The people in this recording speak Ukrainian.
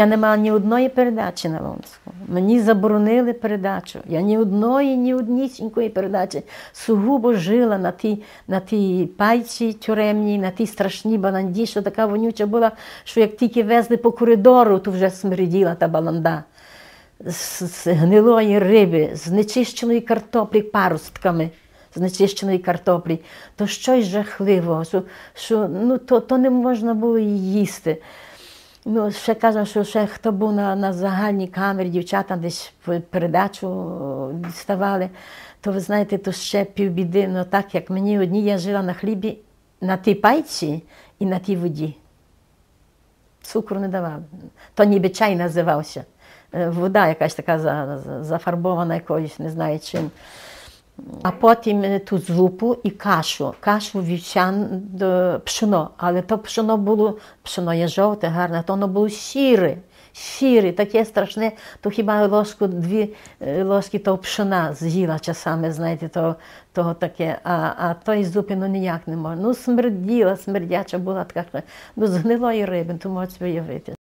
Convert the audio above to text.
Я не мала ні одної передачі на Лонську. Мені заборонили передачу. Я ні одної, ні однісінької передачі сугубо жила на тій, на тій пайці тюремній, на тій страшній баланді, що така вонюча була, що як тільки везли по коридору, то вже смерділа та баланда. З, з гнилої риби, з нечищеної картоплі паростками. З нечищеної картоплі, то щось жахливого, що, що ну, то, то не можна було її їсти. Ну, ще кажуть, що ще хто був на, на загальній камері, дівчата десь передачу діставали, то ви знаєте, то ще півбіди. Ну так як мені одні, я жила на хлібі, на тій пайці і на тій воді. Цукру не давали. То ніби чай називався. Вода якась така зафарбована якоюсь, не знаю чим. А потім ту зупу і кашу. Кашу вівсян пшено. Але то пшено було, пшено є жовте, гарне, то воно було сіре, сіре, таке страшне, то хіба ложку, дві ложки того пшена з'їла часами, знаєте, то, того таке. А а той зупи ну ніяк не можна. Ну, смерділа, смердяча була така, ну, з гнилої риби, то можуть уявити.